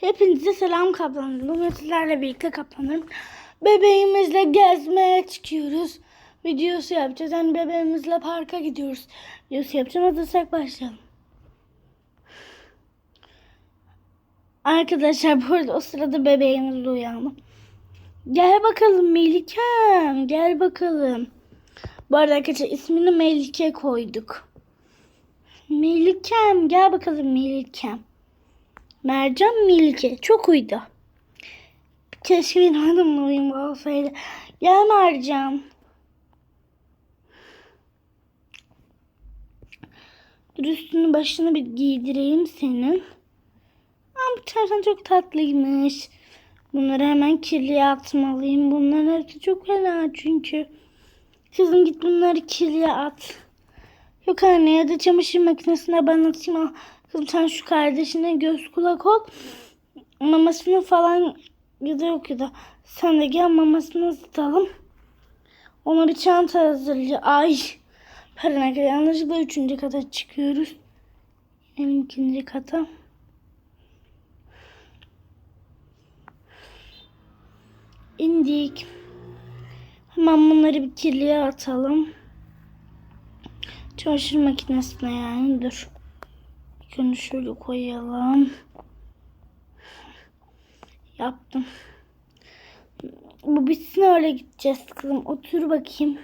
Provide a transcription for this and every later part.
Hepinize selam kaplanlarım. Bugün sizlerle birlikte kaplanlarım. Bebeğimizle gezmeye çıkıyoruz. Videosu yapacağız. Yani bebeğimizle parka gidiyoruz. Videosu yapacağım. Hazırsak başlayalım. Arkadaşlar bu arada o sırada bebeğimiz uyandı. Gel bakalım Melikem. Gel bakalım. Bu arada arkadaşlar ismini Melike koyduk. Melikem. Gel bakalım Melikem. Mercan Milke. Çok uydu. Keşke benim adımla uyumlu olsaydı. Gel Mercan. Dur üstünü başını bir giydireyim senin. Aa, bu çarşan çok tatlıymış. Bunları hemen kirliye atmalıyım. Bunların hepsi çok fena çünkü. Kızım git bunları kirliye at. Yok anne ya da çamaşır makinesine ben atayım. Sen şu kardeşine göz kulak ol. Mamasını falan ya da yok ya da sen de gel mamasını ısıtalım. Ona bir çanta hazırlayacağım. Ay. Pardon yanlışlıkla üçüncü kata çıkıyoruz. Hem ikinci kata. İndik. Hemen bunları bir kirliye atalım. Çamaşır makinesine yani dur. Şunu şöyle koyalım. Yaptım. Bu bitsin öyle gideceğiz kızım. Otur bakayım.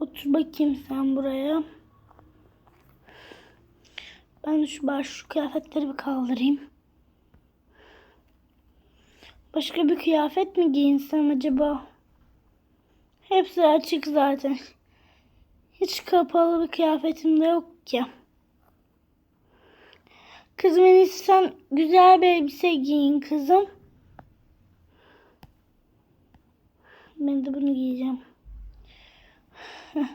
Otur bakayım sen buraya. Ben şu baş şu kıyafetleri bir kaldırayım. Başka bir kıyafet mi giyinsem acaba? Hepsi açık zaten. Hiç kapalı bir kıyafetim de yok ki. Kızım en sen güzel bir elbise giyin kızım. Ben de bunu giyeceğim.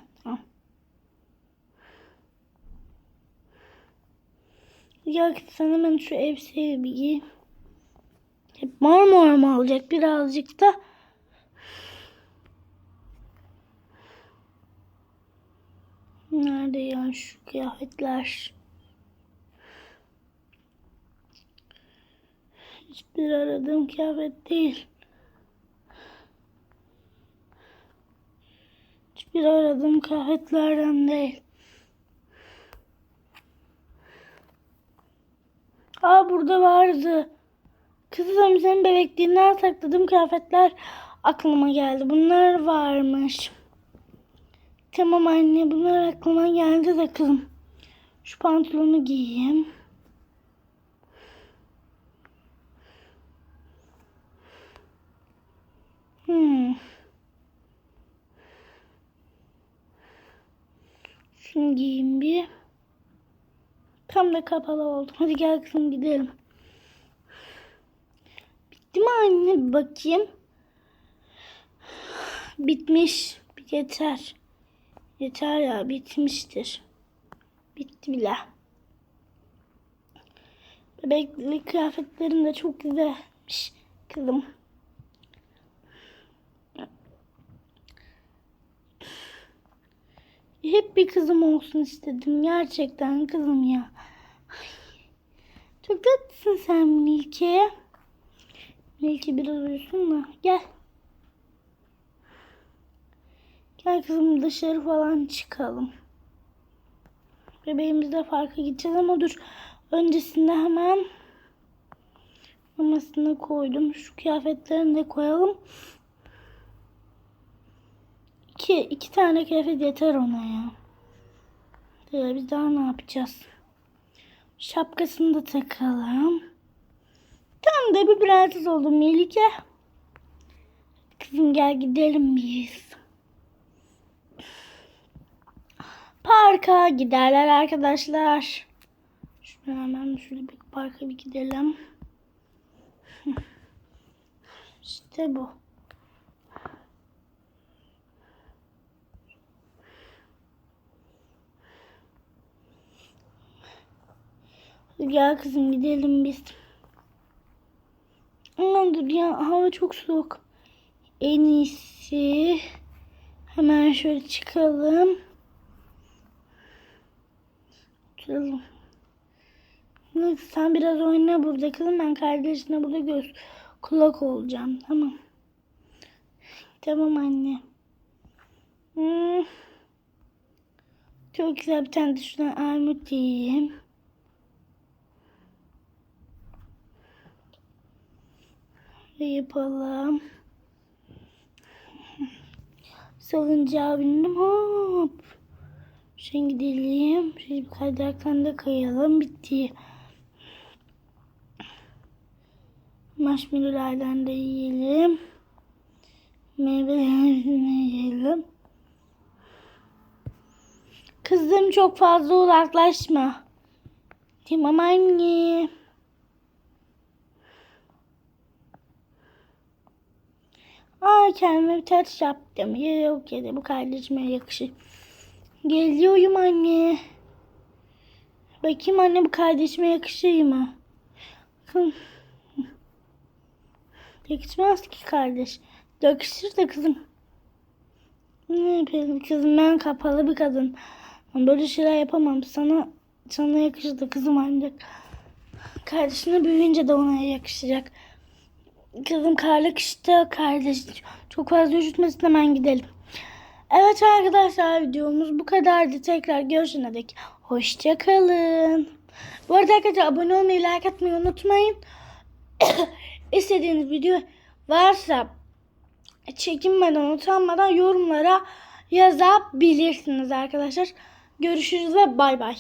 Kız sen hemen şu elbiseyi bir giy. Hep mor mor mu olacak birazcık da. Nerede ya şu kıyafetler? Hiçbir aradığım kıyafet değil. Hiçbir aradığım kıyafetlerden değil. Aa burada vardı. Kızım senin bebekliğinden sakladığım kıyafetler aklıma geldi. Bunlar varmış. Tamam anne bunlar aklıma geldi de kızım. Şu pantolonu giyeyim. Hmm. Giyeyim bir. Tam da kapalı oldum. Hadi gel kızım gidelim. Bitti mi anne? Bakayım. Bitmiş. Yeter. Yeter ya bitmiştir. Bitti bile. Bebeklik kıyafetlerin de çok güzelmiş kızım. Hep bir kızım olsun istedim. Gerçekten kızım ya. Çok tatlısın sen Milke. Milke biraz uyusun da. Gel. Gel kızım dışarı falan çıkalım. Bebeğimizle farka gideceğiz ama dur. Öncesinde hemen mamasını koydum. Şu kıyafetlerini de koyalım. İki, iki tane kıyafet yeter ona ya. Ee, biz daha ne yapacağız? Şapkasını da takalım. Tam da bir prenses oldum Melike. Kızım gel gidelim biz. Parka giderler arkadaşlar. Şöyle hemen şöyle bir parka bir gidelim. İşte bu. Gel kızım gidelim biz. Aman dur ya hava çok soğuk. En iyisi hemen şöyle çıkalım. Oturalım. Sen biraz oyna burada kızım. Ben kardeşine burada göz kulak olacağım. Tamam. Tamam anne. Hmm. Çok güzel bir tane de şuradan armut yiyeyim. Yapalım. Salıncağa bindim. Hop. Şimdi gidelim. Şimdi kaydıraktan da kayalım. Bitti. Marshmallowlardan da yiyelim. Meyvelerini yiyelim. Kızım çok fazla uzaklaşma. Tamam anne. Ay kendime taç yaptım. Ya yok ya bu kardeşime yakışır. Geliyorum anne. Bakayım anne bu kardeşime yakışır mı? Yakışmaz ki kardeş. Yakışır da kızım. Ne yapayım kızım ben kapalı bir kadın. Böyle şeyler yapamam. Sana sana yakışır da kızım ancak. Kardeşine büyüyünce de ona yakışacak. Kızım karlık işte kardeş. Çok fazla üşütmesin hemen gidelim. Evet arkadaşlar videomuz bu kadardı. Tekrar görüşene dek. Hoşçakalın. Bu arada arkadaşlar abone olmayı, like atmayı unutmayın. İstediğiniz video varsa çekinmeden, utanmadan yorumlara yazabilirsiniz arkadaşlar. Görüşürüz ve bay bay.